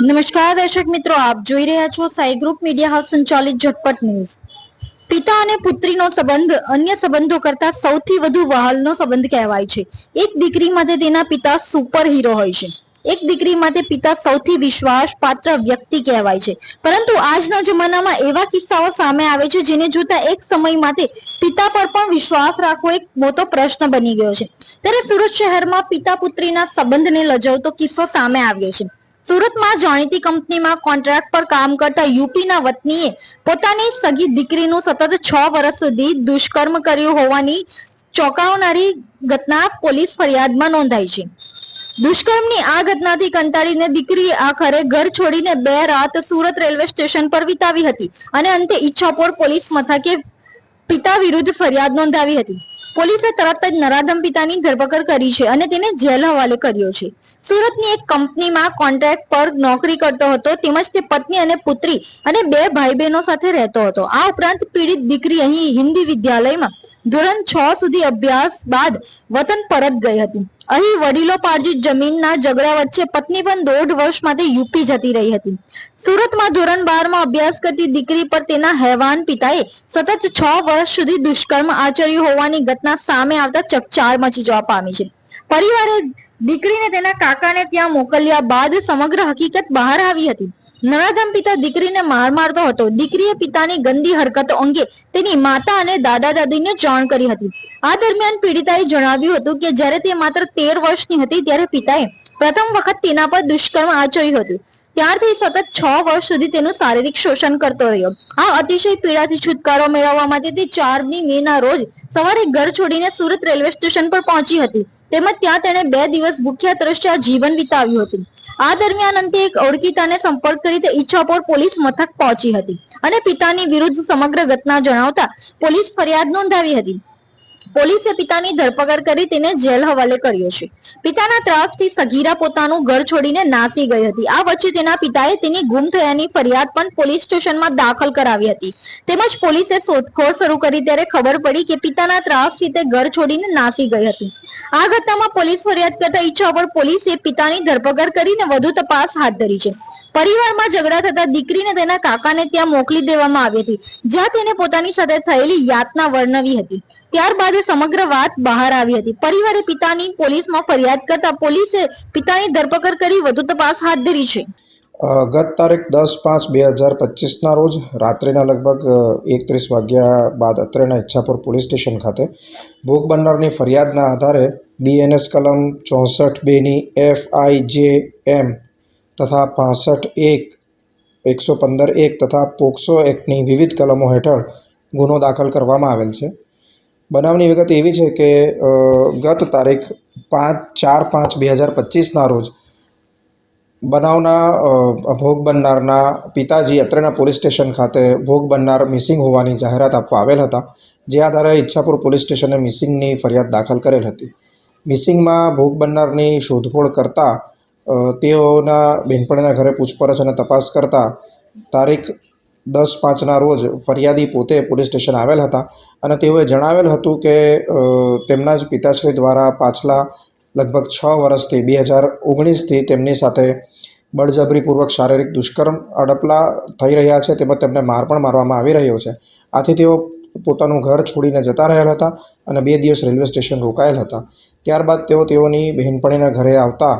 નમસ્કાર દર્શક મિત્રો, આપ જોઈ રહ્યા છો સાઈ ગ્રુપ મીડિયા હાઉસ સંચાલિત ઝટપટ ન્યૂઝ. પિતા અને પુત્રીનો સંબંધ અન્ય સંબંધો કરતા સૌથી વધુ વહાલનો સંબંધ કહેવાય છે. એક દીકરી માટે તેના પિતા સુપર હીરો હોય છે. એક દીકરી માટે પિતા સૌથી વિશ્વાસ પાત્ર વ્યક્તિ કહેવાય છે. પરંતુ આજના જમાનામાં એવા કિસ્સાઓ સામે આવે છે જેને જોતા એક સમય માટે પિતા પર પણ વિશ્વાસ રાખવો એક મોટો પ્રશ્ન બની ગયો છે. ત્યારે સુરત શહેરમાં પિતા પુત્રીના સંબંધને લજાવતો કિસ્સો સામે આવ્યો છે. સુરતમાં જાણીતી કંપનીમાં કોન્ટ્રાક્ટ પર કામ કરતા યુપીના વતનીએ પોતાની સગી દીકરીનું સતત છ વર્ષ સુધી દુષ્કર્મ કર્યું હોવાની ચોંકાવનારી ઘટના પોલીસ ફરિયાદમાં નોંધાઈ છે. દુષ્કર્મની આ ઘટનાથી કંટાળીને દીકરીએ આખરે ઘર છોડીને બે રાત સુરત રેલવે સ્ટેશન પર વિતાવી હતી અને અંતે ઈચ્છાપોર પોલીસ મથકે પિતા વિરુદ્ધ ફરિયાદ નોંધાવી હતી. પોલીસે તરત જ નરાધમ પિતાની ધરપકડ કરી છે અને તેને જેલ હવાલે કર્યો છે. સુરતની એક કંપનીમાં કોન્ટ્રાક્ટ પર નોકરી કરતો હતો, તેમજ તે પત્ની અને પુત્રી અને બે ભાઈ બહેનો સાથે રહેતો હતો. આ ઉપરાંત પીડિત દીકરી અહીં હિન્દી વિદ્યાલયમાં ધોરણ છ સુધી અભ્યાસ બાદ વતન પરત ગઈ હતી. અહીં વડીલો પાર્જિત જમીનના ઝઘડા વચ્ચે પત્ની પણ દોઢ વર્ષ માટે યુપી જતી રહી હતી. સુરતમાં ધોરણ બારમાં અભ્યાસ કરતી દીકરી પર તેના હેવાન પિતાએ સતત છ વર્ષ સુધી દુષ્કર્મ આચર્યું હોવાની ઘટના સામે આવતા ચકચાર મચી જવા પામી છે. પરિવારે દીકરીને તેના કાકાને ત્યાં મોકલ્યા બાદ સમગ્ર હકીકત બહાર આવી હતી. નરાધમ પિતા દીકરીને માર મારતો હતો. દીકરીએ પિતાની ગંદી હરકતો અંગે તેની માતા અને દાદા દાદીને જાણ કરી હતી. આ દરમિયાન પીડિતાએ જણાવ્યું હતું કે જ્યારે તે માત્ર તેર વર્ષની હતી ત્યારે પિતાએ પ્રથમ વખત તેના પર દુષ્કર્મ આચર્યું હતું. ત્યારથી સતત છ વર્ષ સુધી તેનું શારીરિક શોષણ કરતો રહ્યો. આ અતિશય પીડાથી છુટકારો મેળવવા માટે તે ચારમી મે ના રોજ સવારે ઘર છોડીને સુરત રેલવે સ્ટેશન પર પહોંચી હતી. તેમજ ત્યાં તેણે બે દિવસ ભૂખ્યા તરસ્યા જીવન વિતાવ્યું હતું. આ દરમિયાન અંતે એક ઓળખીતાને સંપર્ક કરી તે ઈચ્છાપોર પોલીસ મથક પહોંચી હતી અને પિતાની વિરુદ્ધ સમગ્ર ઘટના જણાવતા પોલીસ ફરિયાદ નોંધાવી હતી. પોલીસે પિતાની ધરપકડ કરી તેને જેલ હવાલે કર્યો છે. પિતાના ત્રાસથી સગીરા પોતાનું ઘર છોડીને નાસી ગઈ હતી. આ વચ્ચે તેના પિતાએ તેની ગુમ થયાની ફરિયાદ પણ પોલીસ સ્ટેશનમાં દાખલ કરાવી હતી. તેમજ પોલીસે શોધખોળ શરૂ કરી ત્યારે ખબર પડી કે પિતાના ત્રાસથી તે ઘર છોડીને નાસી ગઈ હતી. આ ઘટનામાં પોલીસ ફરિયાદ કરતા ઈચ્છા પર પોલીસે પિતાની ધરપકડ કરીને વધુ તપાસ હાથ ધરી છે. પરિવારમાં ઝઘડા થતા દીકરીને તેના કાકાને ત્યાં મોકલી દેવામાં આવી હતી, જ્યાં તેને પોતાની સાથે થયેલી યાતના વર્ણવી હતી. ત્યારબાદ સમગ્ર વાત બહાર આવી હતી. પરિવારે પિતાની પોલીસમાં ફરિયાદ કરતા પોલીસે પિતાની ધરપકડ કરી વધુ તપાસ હાથ ધરી છે. ગત તારીખ દસ પાંચ બે હજાર પચીસના રોજ રાત્રિના લગભગ એકત્રીસ વાગ્યા બાદ અત્રેના ઈચ્છાપુર પોલીસ સ્ટેશન ખાતે ભોગ બનનારની ફરિયાદના આધારે બીએનએસ કલમ ચોસઠ બેની એફ આઈ જે એમ તથા પાસઠ એક, એકસો પંદર એક તથા પોક્સો એક્ટની વિવિધ કલમો હેઠળ ગુનો દાખલ કરવામાં આવેલ છે. બનાવની વિગત એવી છે કે ગત તારીખ પાંચ, ચાર, પાંચ બે હજાર પચીસના રોજ બનાવના ભોગ બનનારના પિતાજી અત્રેના પોલીસ સ્ટેશન ખાતે ભોગ બનનાર મિસિંગ હોવાની જાહેરાત આપવા આવેલ હતા, જે આધારે ઈચ્છાપુર પોલીસ સ્ટેશને મિસિંગની ફરિયાદ દાખલ કરેલ હતી. મિસિંગમાં ભોગ બનનારની શોધખોળ કરતાં તેઓના બહેનપણીના ઘરે પૂછપરછ અને તપાસ કરતાં, તારીખ દસ પાંચના રોજ ફરિયાદી પોતે પોલીસ સ્ટેશન આવેલ હતા અને તેઓએ જણાવેલ હતું કે તેમના જ પિતાશ્રી દ્વારા પાછલા લગભગ છ વર્ષથી બે હજાર ઓગણીસથી તેમની સાથે બળજબરીપૂર્વક શારીરિક દુષ્કર્મ અડપલા થઈ રહ્યા છે તેમજ તેમને માર પણ મારવામાં આવી રહ્યો છે. આથી તેઓ પોતાનું ઘર છોડીને જતા રહેલ હતા અને બે દિવસ રેલવે સ્ટેશન રોકાયેલ હતા. ત્યારબાદ તેઓ તેઓની બહેનપણીના ઘરે આવતા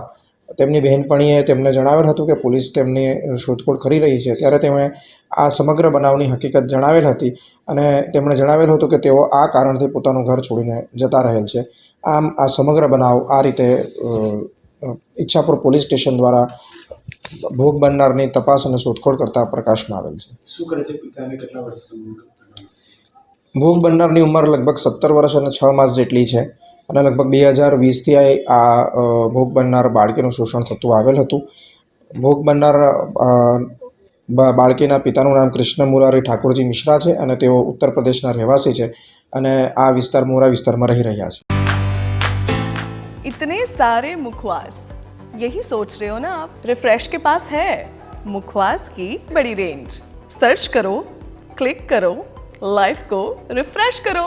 તેમની બહેનપણીએ તેમને જણાવેલ હતું કે પોલીસ તેમની શોધખોળ કરી રહી છે. ત્યારે તેમણે આ સમગ્ર બનાવની હકીકત જણાવેલ હતી અને તેમણે જણાવેલ હતું કે તેઓ આ કારણથી પોતાનું ઘર છોડીને જતા રહેલ છે. આમ આ સમગ્ર બનાવ આ રીતે ઈચ્છાપુર પોલીસ સ્ટેશન દ્વારા ભોગ બનનારની તપાસ અને શોધખોળ કરતા પ્રકાશમાં આવેલ છે. શું કરે છે? પિતાને કેટલા વર્ષ ભોગ બનનારની ઉંમર લગભગ સત્તર વર્ષ અને છ માસ જેટલી છે. અને લગભગ બે હજાર વીસથી આ અ, ભોગ બનનાર બાળકીનું શોષણ થતું આવેલ હતું ભોગ બનનાર અ, બા- બાળકીના પિતાનું નામ કૃષ્ણ મુરારી ઠાકોરજી મિશ્રા છે અને તેઓ ઉત્તર પ્રદેશના રહેવાસી છે અને આ વિસ્તાર મોરા વિસ્તારમાં રહી રહ્યા છે इतने सारे मुखवास यही सोच रहे हो ना आप रिफ्रेश के पास है मुखवास की बड़ी रेंज सर्च करो क्लिक करो लाइफ को रिफ्रेश करो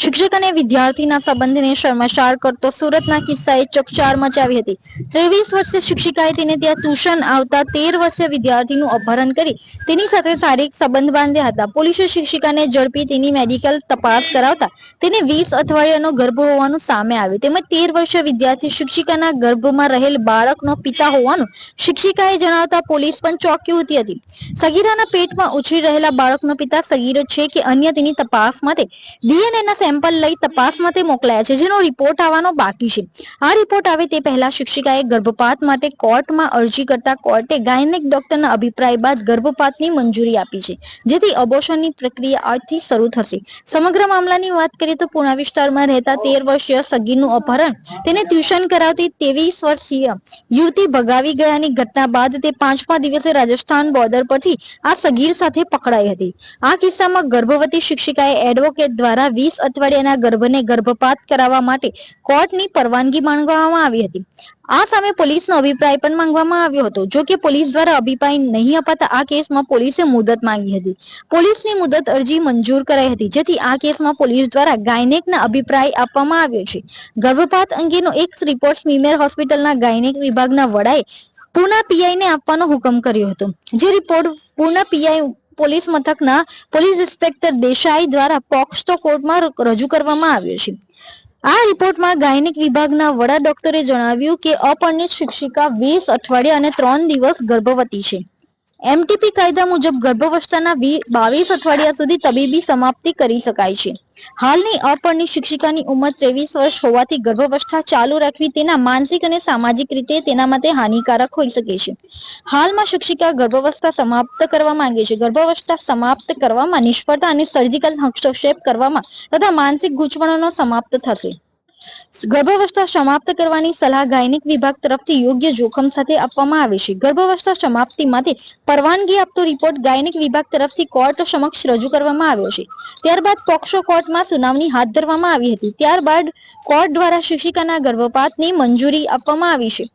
શિક્ષક અને વિદ્યાર્થીના સંબંધને શર્મશાર કરતો સુરતના કિસ્સાએ ચકચાર મચાવી હતી. ત્રેવીસ વર્ષે શિક્ષિકાએ તેને ત્યાં ટ્યુશન આવતા તેર વર્ષે વિદ્યાર્થીનું અપહરણ કરી તેની સાથે શારીરિક સંબંધ બાંધ્યા હતા. પોલીસે શિક્ષિકાને ઝડપી તેની મેડિકલ તપાસ કરાવતા તેને વીસ અઠવાડિયાનો ગર્ભ હોવાનું સામે આવ્યું. તેમજ તેર વર્ષે વિદ્યાર્થી શિક્ષિકાના ગર્ભમાં રહેલ બાળકનો પિતા હોવાનું શિક્ષિકાએ જણાવતા પોલીસ પણ ચોંકી ઉઠી હતી. સગીરાના પેટમાં ઉછરી રહેલા બાળકનો પિતા સગીરો છે કે અન્ય તેની તપાસ માટે DNA ના સેમ્પલ લઈ તપાસ માટે મોકલાયા છે, જેનો રિપોર્ટ આવવાનો બાકી છે. આ રિપોર્ટ આવે તે પહેલા શિક્ષિકાએ ગર્ભપાત માટે કોર્ટમાં અરજી કરતા કોર્ટે ગાયનેક ડોક્ટરના અભિપ્રાય બાદ ગર્ભપાતની મંજૂરી આપી છે, જેથી અબોર્શનની પ્રક્રિયા આજથી શરૂ થશે. સમગ્ર મામલાની વાત કરીએ તો પુણા વિસ્તારમાં રહેતા તેર વર્ષીય સગીરનું અપહરણ, તેને ટ્યુશન કરાવતી ત્રેવીસ વર્ષીય યુવતી ભગાવી ગયાની ઘટના બાદ તે પાંચમા દિવસે રાજસ્થાન બોર્ડર પરથી આ સગીર સાથે પકડાઈ હતી. આ કિસ્સામાં ગર્ભવતી શિક્ષિકાએ એડવોકેટ દ્વારા વીસ અઠવાડિયાના ગર્ભને ગર્ભપાત કરાવવા માટે કોર્ટની પરવાનગી માંગવામાં આવી હતી. આ સામે પોલીસનો અભિપ્રાય પણ માંગવામાં આવ્યો હતો. જો કે પોલીસ દ્વારા અભિપ્રાય નહીં અપાતા આ કેસમાં પોલીસે મુદત માંગી હતી. પોલીસની મુદત અરજી મંજૂર કરાઈ હતી, જેથી આ કેસમાં પોલીસ દ્વારા ગાયનેકના અભિપ્રાય આપવામાં આવ્યો છે. ગર્ભપાત અંગેનો એક રિપોર્ટ સ્મીમેર હોસ્પિટલના ગાયનેક વિભાગના વડાએ પૂના પીઆઈને આપવાનો હુકમ કર્યો હતો. જે રિપોર્ટ પૂના પીઆઈ પોલીસ મથકના પોલીસ ઇન્સ્પેક્ટર દેસાઈ દ્વારા પોક્સો કોર્ટમાં રજૂ કરવામાં આવ્યો છે. આ રિપોર્ટમાં ગાયનિક વિભાગના વડા ડોક્ટરે જણાવ્યું કે અપરિણિત શિક્ષિકા વીસ અઠવાડિયા અને ત્રણ દિવસ ગર્ભવતી છે. એમટીપી કાયદા મુજબ ગર્ભાવસ્થાના બાવીસ અઠવાડિયા સુધી તબીબી સમાપ્તિ કરી શકાય છે. હાલની અપરની શિક્ષિકાની ઉંમર ત્રેવીસ વર્ષ હોવાથી ગર્ભાવસ્થા ચાલુ રાખવી તેના માનસિક અને સામાજિક રીતે તેના માટે હાનિકારક હોઈ શકે છે. હાલમાં શિક્ષિકા ગર્ભાવસ્થા સમાપ્ત કરવા માંગે છે. ગર્ભાવસ્થા સમાપ્ત કરવામાં નિષ્ફળતા અને સર્જિકલ હસ્તક્ષેપ કરવામાં તથા માનસિક ગૂંચવણોનો સમાપ્ત થશે. ગર્ભાવસ્થા સમાપ્ત કરવાની સલાહ ગાયનિક વિભાગ તરફથી યોગ્ય જોખમ સાથે આપવામાં આવે છે. ગર્ભાવસ્થા સમાપ્તિ માટે પરવાનગી આપતો રિપોર્ટ ગાયનિક વિભાગ તરફથી કોર્ટ સમક્ષ રજૂ કરવામાં આવ્યો છે. ત્યારબાદ પોક્સો કોર્ટમાં સુનાવણી હાથ ધરવામાં આવી હતી. ત્યારબાદ કોર્ટ દ્વારા શિક્ષિકાના ગર્ભપાતની મંજૂરી આપવામાં આવી છે.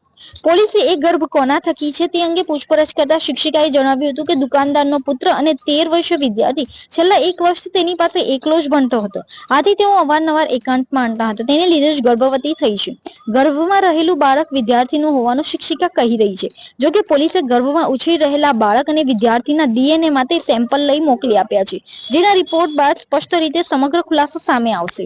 પોલીસે એ ગર્ભ કોના થકી છે તે અંગે પૂછપરછ કરતા શિક્ષિકાએ જણાવ્યું હતું કે દુકાનદારનો પુત્ર અને તેર વર્ષીય વિદ્યાર્થી છેલ્લા એક વર્ષથી તેની પાસે એકલો જ ભણતો હતો. આથી તેઓ અવારનવાર એકાંત માણતા હતા. તેને લીધે જ ગર્ભવતી થઈ છે. ગર્ભમાં રહેલું બાળક વિદ્યાર્થીનું હોવાનું શિક્ષિકા કહી રહી છે. જો કે પોલીસે ગર્ભમાં ઉછરી રહેલા બાળક અને વિદ્યાર્થીના ડીએનએ માટે સેમ્પલ લઈ મોકલી આપ્યા છે. જેના રિપોર્ટ બાદ સ્પષ્ટ રીતે સમગ્ર ખુલાસો સામે આવશે.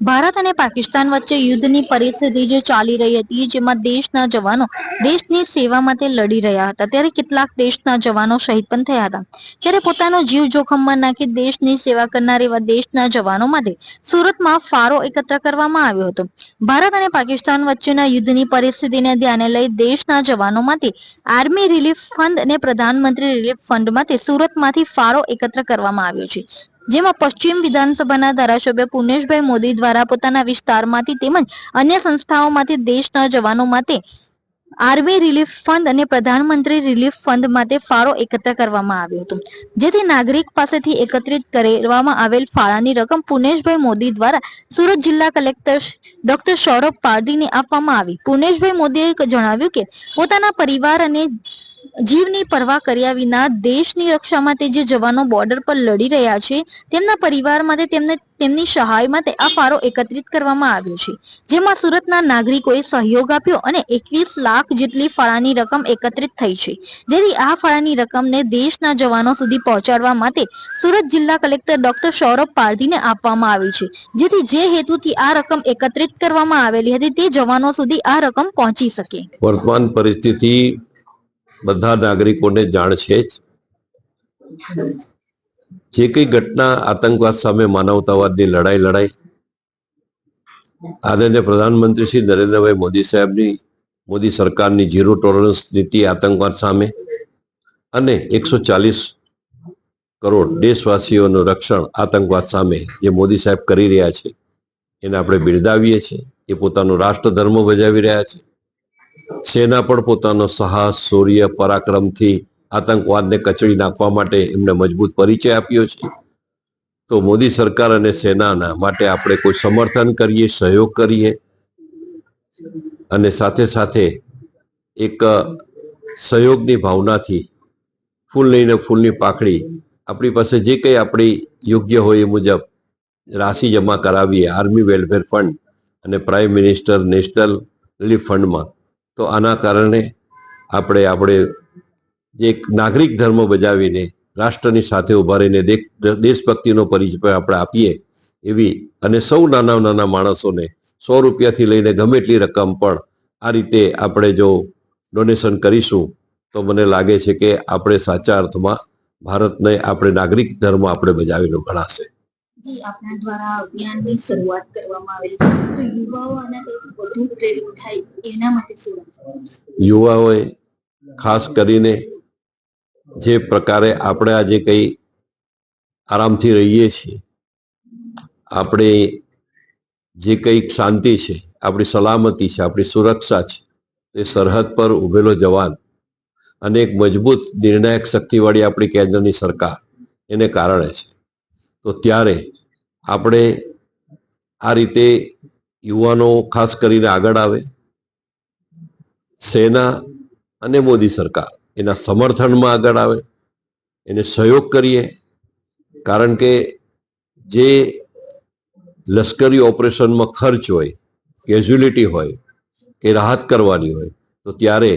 ભારત અને પાકિસ્તાન વચ્ચે યુદ્ધની પરિસ્થિતિ જે ચાલી રહી હતી, જેમાં દેશના જવાનો દેશની સેવા માટે લડી રહ્યા હતા, ત્યારે કેટલાક દેશના જવાનો શહીદ પણ થયા હતા. ત્યારે પોતાનો જીવ જોખમમાં નાખી દેશની સેવા કરનાર એવા દેશના જવાનો માટે સુરતમાં ફાળો એકત્ર કરવામાં આવ્યો હતો. ભારત અને પાકિસ્તાન વચ્ચેના યુદ્ધની પરિસ્થિતિને ધ્યાને લઈ દેશના જવાનો માટે આર્મી રિલીફ ફંડ અને પ્રધાનમંત્રી રિલીફ ફંડ માટે સુરતમાંથી ફાળો એકત્ર કરવામાં આવ્યો છે. જેમાં પશ્ચિમ વિધાનસભાના ધારાસભ્ય પુનેશભાઈ મોદી દ્વારા પોતાના વિસ્તારમાંથી તેમજ અન્ય સંસ્થાઓમાંથી દેશના જવાનો માટે આર્મી રિલીફ ફંડ અને પ્રધાનમંત્રી રિલીફ ફંડ માટે ફાળો એકત્ર કરવામાં આવ્યો હતો. જેથી નાગરિક પાસેથી એકત્રિત કરવામાં આવેલ ફાળાની રકમ પુનેશભાઈ મોદી દ્વારા સુરત જિલ્લા કલેક્ટર ડોક્ટર સૌરભ પારધીને આપવામાં આવી. પુનેશભાઈ મોદીએ જણાવ્યું કે પોતાના પરિવાર અને જીવની પરવા કર્યા વિના દેશની રક્ષા માટે જે જવાનો બોર્ડર પર લડી રહ્યા છે, તેમના પરિવાર માટે તેમને, તેમની સહાય માટે આ ફાળો એકત્રિત કરવામાં આવ્યો છે. જેમાં સુરતના નાગરિકોએ સહયોગ આપ્યો અને એકવીસ લાખ જેટલી ફાળાની રકમ એકત્રિત થઈ છે. જેથી આ ફાળાની રકમને દેશના જવાનો સુધી પહોંચાડવા માટે સુરત જિલ્લા કલેક્ટર ડોક્ટર સૌરભ પારધીને આપવામાં આવી છે. જેથી જે હેતુથી આ રકમ એકત્રિત કરવામાં આવેલી હતી, તે જવાનો સુધી આ રકમ પહોંચી શકે. વર્તમાન પરિસ્થિતિ બધા નાગરિકોને જાણ છે જ. જે કઈ ઘટના આતંકવાદ સામે માનવતાવાદની લડાઈ લડાઈ, આદરણીય પ્રધાનમંત્રી શ્રી નરેન્દ્રભાઈ મોદી સાહેબની, મોદી સરકારની ઝીરો ટોલરન્સ નીતિ આતંકવાદ સામે અને એકસો ચાલીસ કરોડ દેશવાસીઓનું રક્ષણ આતંકવાદ સામે જે મોદી સાહેબ કરી રહ્યા છે, એને આપણે બિરદાવીએ છીએ. એ પોતાનો રાષ્ટ્રધર્મ બજાવી રહ્યા છે. સેના પણ પોતાનો સાહસ, શૌર્ય, પરાક્રમથી આતંકવાદને કચડી નાખવા માટે એમને મજબૂત પરિચય આપ્યો છે. તો મોદી સરકાર અને સેનાના માટે આપણે કોઈ સમર્થન કરીએ, સહયોગ કરીએ? અને સાથે સાથે એક સહયોગની ભાવનાથી ફૂલ લઈને ફૂલની પાકડી આપણી પાસે જે કંઈ આપણી યોગ્ય હોય એ મુજબ રાશિ જમા કરાવીએ. આર્મી વેલફેર ફંડ અને પ્રાઇમ મિનિસ્ટર નેશનલ રિલીફ ફંડમાં તો આના કારણે આપણે આપણે જે એક નાગરિક ધર્મ બજાવીને રાષ્ટ્રની સાથે ઊભા રહીને દેશભક્તિનો પરિચય આપણે આપીએ એવી અને સૌ નાના નાના માણસોને સો રૂપિયાથી લઈને ગમે એટલી રકમ પણ આ રીતે આપણે જો ડોનેશન કરીશું તો મને લાગે છે કે આપણે સાચા અર્થમાં ભારતને આપણે નાગરિક ધર્મ આપણે બજાવેલો ગણાશે જી આપના દ્વારા અભિયાનની શરૂઆત કરવામાં આવેલ છે. તો યુવાઓ આનાથી વધુ પ્રેરિત થાય એના માટે શું યુવાઓએ ખાસ કરીને જે પ્રકારે આપણે આજે કંઈ આરામથી રહીએ છીએ, આપણે જે કંઈક શાંતિ છે, આપણી સલામતી છે, આપણી સુરક્ષા છે તે સરહદ પર ઉભેલો જવાન અને એક મજબૂત નિર્ણાયક શક્તિવાળી આપણી કેન્દ્રની સરકાર એને કારણે છે. તો ત્યારે આપણે આ રીતે યુવાનો ખાસ કરીને આગળ આવે. સેના અને મોદી સરકાર એના સમર્થનમાં આગળ આવે. એને સહયોગ કરીએ. કારણ કે જે લશ્કરી ઓપરેશનમાં ખર્ચ હોય, કેઝ્યુલિટી હોય, કે રાહત કરવાની હોય, તો ત્યારે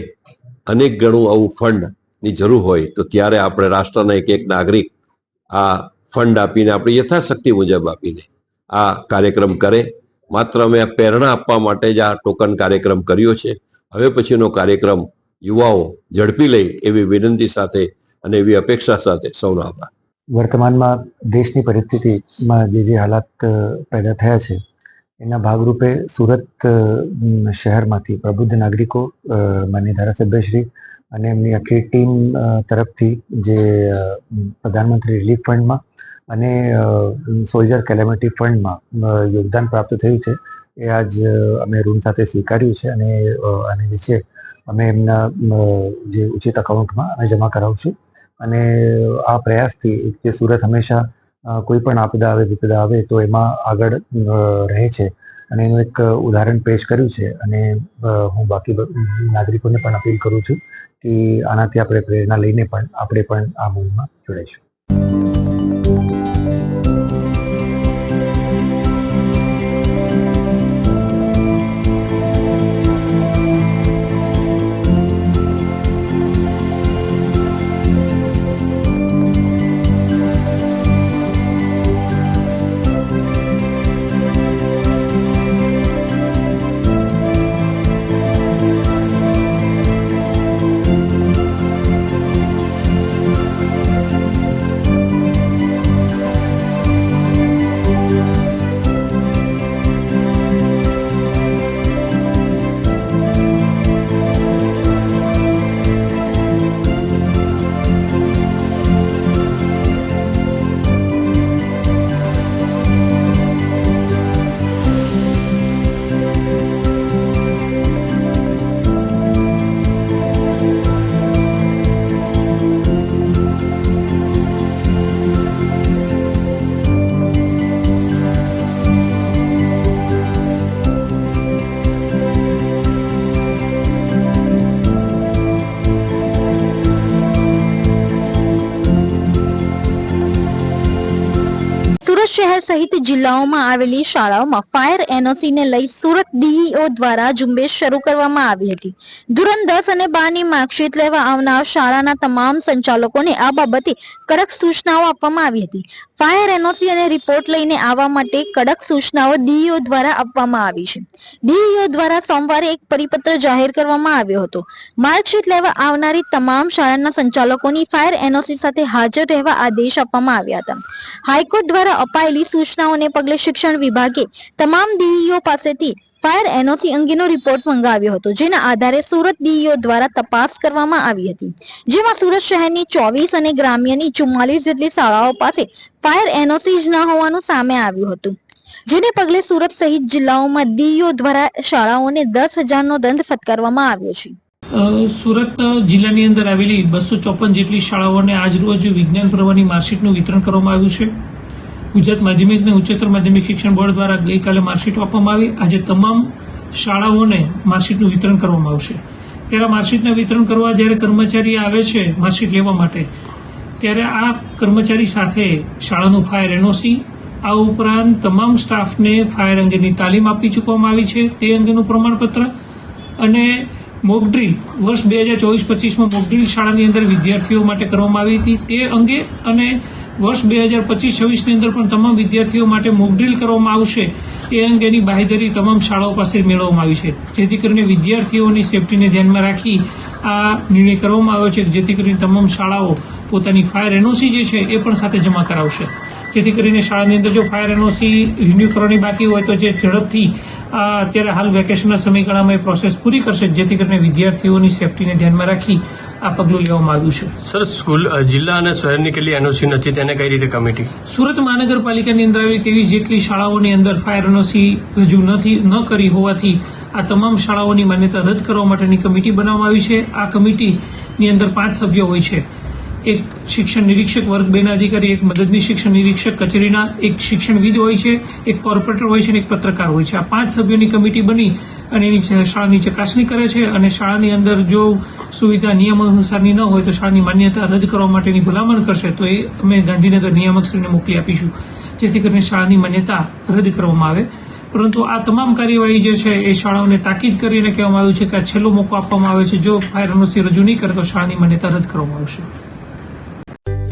અનેક ગણું આવું ફંડની જરૂર હોય, તો ત્યારે આપણે રાષ્ટ્રના એક એક નાગરિક આ ફંડ આપીને આપણે યથાશક્તિ મુજબ આપીને આ કાર્યક્રમ કરે. માત્ર અમે આ પ્રેરણા આપવા માટે જ આ ટોકન કાર્યક્રમ કર્યો છે. હવે પછીનો કાર્યક્રમ યુવાઓ ઝડપી લે એવી વિનંતી સાથે અને એવી અપેક્ષા સાથે સૌનો આભાર. વર્તમાનમાં દેશની પરિસ્થિતિમાં જે જે હાલાત પેદા થયા છે, એના ભાગરૂપે સુરત શહેરમાંથી પ્રબુદ્ધ નાગરિકો માન્ય ધારાસભ્યશ્રી અને એમની આખી ટીમ તરફથી જે પ્રધાનમંત્રી રિલીફ ફંડમાં અને સોલ્જર કેલેમિટી ફંડમાં યોગદાન પ્રાપ્ત થયું છે. એ આજ અમે રૂમ સાથે સ્વીકાર્યું છે અને આને જે છે, અમે એમના જે ઉચિત અકાઉન્ટમાં અમે જમા કરાવશું. અને આ પ્રયાસથી જે સુરત હંમેશા કોઈ પણ આપદા આવે, વિપદા આવે તો એમાં આગળ રહે છે. અને એનું એક ઉદાહરણ પેશ કર્યું છે અને હું બાકી નાગરિકોને પણ અપીલ કરું છું કે આનાથી આપણે પ્રેરણા લઈને પણ આપણે પણ આ મૂવમાં જોડાઈશું. શહેર સહિત જિલ્લાઓમાં આવેલી શાળાઓમાં ફાયર એનઓસી ને લઈ સુરત ડીઈઓ દ્વારા ઝુંબેશ શરૂ કરવામાં આવી હતી. ધોરણ દસ અને બારની માર્કશીટ લેવા આવનાર શાળાના તમામ સંચાલકોને આ બાબતે કડક સૂચનાઓ આપવામાં આવી હતી. ફાયર એનઓસી અને રિપોર્ટ લઈને આવવા માટે કડક સૂચનાઓ ડીઈઓ દ્વારા આપવામાં આવી છે. ડીઈઓ દ્વારા સોમવારે એક પરિપત્ર જાહેર કરવામાં આવ્યો હતો. માર્કશીટ લેવા આવનારી તમામ શાળાના સંચાલકોની ફાયર એનઓસી સાથે હાજર રહેવા આદેશ આપવામાં આવ્યા હતા. હાઈકોર્ટ દ્વારા અપાયેલી સૂચનાઓને પગલે શિક્ષણ વિભાગે તમામ ડીઈઓ પાસેથી ફાયર એનઓસી અંગેનો રિપોર્ટ મંગાવ્યો હતો, જેના આધારે સુરત ડીઈઓ દ્વારા તપાસ કરવામાં આવી હતી. જેમાં સુરત શહેરની ચોવીસ અને ગ્રામ્યની ચુમ્માલીસ જેટલી શાળાઓ પાસે ફાયર એનઓસી જ ન હોવાનું સામે આવ્યું હતું. જેને પગલે સુરત સહિત જિલ્લાઓમાં ડીઈઓ દ્વારા શાળાઓને દસ હજારનો દંડ ફટકારવામાં આવ્યો છે. સુરત જિલ્લાની અંદર આવેલી બસો ચોપન જેટલી શાળાઓને આજરોજ વિજ્ઞાન પ્રવાહની માર્કશીટનું વિતરણ કરવામાં આવ્યું છે. ગુજરાત માધ્યમિક અને ઉચ્ચતર માધ્યમિક શિક્ષણ બોર્ડ દ્વારા ગઈકાલે માર્કશીટ આપવામાં આવી. આજે તમામ શાળાઓને માર્કશીટનું વિતરણ કરવામાં આવશે. ત્યારે માર્કશીટને વિતરણ કરવા જ્યારે કર્મચારી આવે છે માર્કશીટ લેવા માટે, ત્યારે આ કર્મચારી સાથે શાળાનું ફાયર એનઓસી, આ ઉપરાંત તમામ સ્ટાફને ફાયર અંગેની તાલીમ આપી ચૂકવામાં આવી છે તે અંગેનું પ્રમાણપત્ર અને મોક વર્ષ બે હજાર ચોવીસ પચીસમાં મોક શાળાની અંદર વિદ્યાર્થીઓ માટે કરવામાં આવી હતી તે અંગે અને વર્ષ બે હજાર પચીસ છવ્વીસની અંદર પણ તમામ વિદ્યાર્થીઓ માટે મોકડ્રીલ કરવામાં આવશે. એ અંગેની બાહેધરી તમામ શાળાઓ પાસે મેળવવામાં આવી છે. જેથી કરીને વિદ્યાર્થીઓની સેફટીને ધ્યાનમાં રાખી આ નિર્ણય કરવામાં આવ્યો છે. જેથી કરીને તમામ શાળાઓ પોતાની ફાયર એનઓસી જે છે એ પણ સાથે જમા કરાવશે. જેથી કરીને શાળાની અંદર જો ફાયર એનઓસી રિન્યુ કરવાની બાકી હોય તો જે ઝડપથી આ અત્યારે હાલ વેકેશનના સમયગાળામાં એ પ્રોસેસ પૂરી કરશે જેથી કરીને વિદ્યાર્થીઓની સેફટીને ધ્યાનમાં રાખી આ પગલું લેવામાં આવ્યું છે. સર સ્કૂલ જિલ્લા અને શહેરની કેટલી એનઓસી નથી તેને કઈ રીતે કમિટી? સુરત મહાનગરપાલિકાની અંદર આવી તેવી જેટલી શાળાઓની અંદર ફાયર એનઓસી રજૂ નથી ન કરી હોવાથી આ તમામ શાળાઓની માન્યતા રદ કરવા માટેની કમિટી બનાવવામાં આવી છે. આ કમિટીની અંદર પાંચ સભ્યો હોય છે. એક શિક્ષણ નિરીક્ષક વર્ગ બેના અધિકારી, એક મદદની શિક્ષણ નિરીક્ષક કચેરીના એક શિક્ષણવિદ હોય છે, એક કોર્પોરેટર હોય છે અને એક પત્રકાર હોય છે. આ પાંચ સભ્યોની કમિટી બની અને એની શાળાની ચકાસણી કરે છે અને શાળાની અંદર જો સુવિધા, નિયમ અનુસારની ન હોય તો શાળાની માન્યતા રદ કરવા માટેની ભલામણ કરશે, તો એ અમે ગાંધીનગર નિયામકશ્રીને મોકલી આપીશું, જેથી કરીને શાળાની માન્યતા રદ કરવામાં આવે. પરંતુ આ તમામ કાર્યવાહી જે છે, એ શાળાઓને તાકીદ કરીને કહેવામાં આવ્યું છે કે આ છેલ્લો મોકો આપવામાં આવે છે. જો ફાયર એનઓસી રજૂ નહીં કરે તો શાળાની માન્યતા રદ કરવામાં આવશે.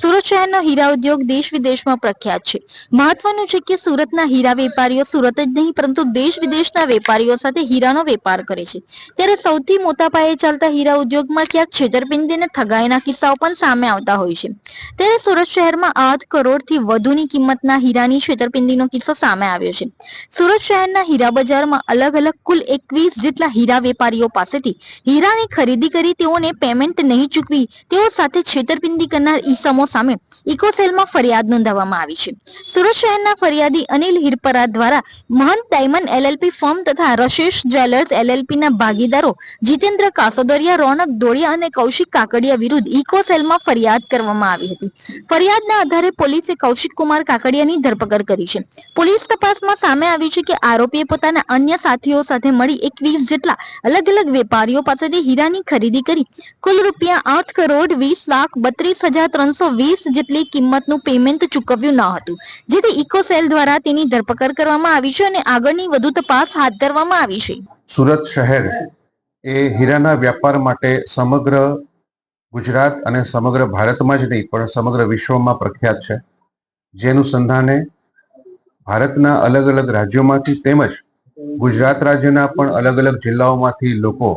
Surat શહેરનો હીરા ઉદ્યોગ દેશ વિદેશમાં પ્રખ્યાત છે. મહત્વનું છે કે સુરતના હીરા વેપારીઓ સુરત જ નહીં, પરંતુ દેશ વિદેશના વેપારીઓ સાથે હીરાનો વેપાર કરે છે. ત્યારે સૌથી મોટા પાયે ચાલતા હીરા ઉદ્યોગમાં ક્યાંક છેતરપિંડી અને કિસ્સાઓ પણ સામે આવતા હોય છે. ત્યારે સુરત શહેરમાં આઠ કરોડથી વધુની કિંમતના હીરાની છેતરપિંડીનો કિસ્સો સામે આવ્યો છે. સુરત શહેરના હીરા બજારમાં અલગ અલગ કુલ એકવીસ જેટલા હીરા વેપારીઓ પાસેથી હીરાની ખરીદી કરી તેઓને પેમેન્ટ નહીં ચૂકવી, તેઓ સાથે છેતરપિંડી કરનાર ઈસમો સામે ઇકોસેલમાં ફરિયાદ નોંધાવવામાં આવી છે. સુરત શહેરના ફરિયાદી અનિલ હિરપરા દ્વારા મહંત ડાયમંડ એલએલપી ફર્મ તથા રશેષ જ્વેલર્સ એલએલપીના ભાગીદારો જીતેન્દ્ર કાસોદરિયા, રોનક દોડિયા અને કૌશિક કાકડિયા વિરુદ્ધ ઇકોસેલમાં ફરિયાદ કરવામાં આવી હતી. ફરિયાદના આધારે પોલીસે કૌશિક કુમાર કાકડિયાની ધરપકડ કરી છે. પોલીસ તપાસમાં સામે આવ્યું છે કે આરોપીએ પોતાના અન્ય સાથીઓ સાથે મળી એકવીસ જેટલા અલગ અલગ વેપારીઓ પાસેથી હીરાની ખરીદી કરી કુલ રૂપિયા આઠ કરોડ વીસ લાખ બત્રીસ હજાર ત્રણસો વીસ જેટલી કિંમતનું પેમેન્ટ ચૂકવ્યું ન હતું. જેથી ઇકોસેલ દ્વારા તેની ધરપકડ કરવામાં આવી છે અને આગળની વધુ તપાસ હાથ ધરવામાં આવી છે. સુરત શહેર એ હીરાના વ્યાપાર માટે સમગ્ર ગુજરાત અને સમગ્ર ભારતમાં જ નહીં, પણ સમગ્ર વિશ્વમાં પ્રખ્યાત છે. જેનું સંધાને ભારતના અલગ અલગ રાજ્યોમાંથી તેમજ ગુજરાત રાજ્યના પણ અલગ અલગ જિલ્લાઓમાંથી લોકો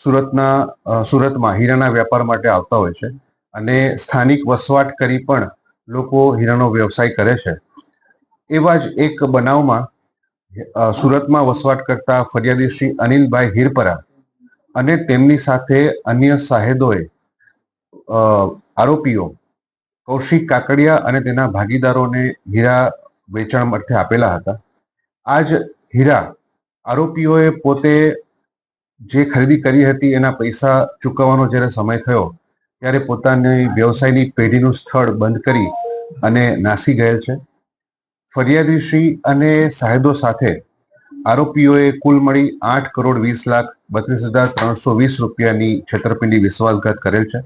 સુરતના સુરતમાં હીરાના વ્યાપાર માટે આવતા હોય છે. અને સ્થાનિક વસવાટ કરી પણ લોકો હીરાનો વ્યવસાય કરે છે. એવા જ એક બનાવમાં સુરતમાં વસવાટ કરતા ફરિયાદી શ્રી અનિલભાઈ હિરપરા અને તેમની સાથે અન્ય સાહેદોએ આરોપીઓ કૌશિક કાકડિયા અને તેના ભાગીદારોને હીરા વેચાણ માટે આપેલા હતા. આ જ હીરા આરોપીઓએ પોતે જે ખરીદી કરી હતી એના પૈસા ચૂકવવાનો જ્યારે સમય થયો ત્યારે પોતાની વ્યવસાયની પેઢીનું સ્થળ બંધ કરી અને નાસી ગયેલ છે. ફરિયાદીશ્રી અને સાહેદો સાથે આરોપીઓએ કુલ મળી આઠ કરોડ વીસ લાખ બત્રીસ હજાર ત્રણસો વીસ રૂપિયાની છેતરપિંડી વિશ્વાસઘાત કરેલ છે.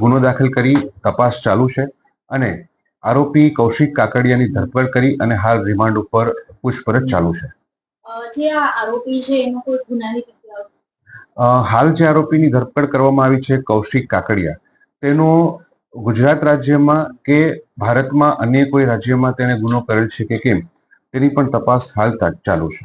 ગુનો દાખલ કરી તપાસ ચાલુ છે અને આરોપી કૌશિક કાકડિયાની ધરપકડ કરી અને હાલ રિમાન્ડ ઉપર પૂછપરછ ચાલુ છે. જે આ આરોપી છે, એનો કોઈ ગુનાહિત હાલ જે આરોપીની ધરપકડ કરવામાં આવી છે કૌશિક કાકડિયા, તેનો ગુજરાત રાજ્યમાં કે ભારતમાં અન્ય કોઈ રાજ્યમાં તેને ગુનો કરેલ છે કે કેમ, તેની પણ તપાસ હાલ ચાલુ છે.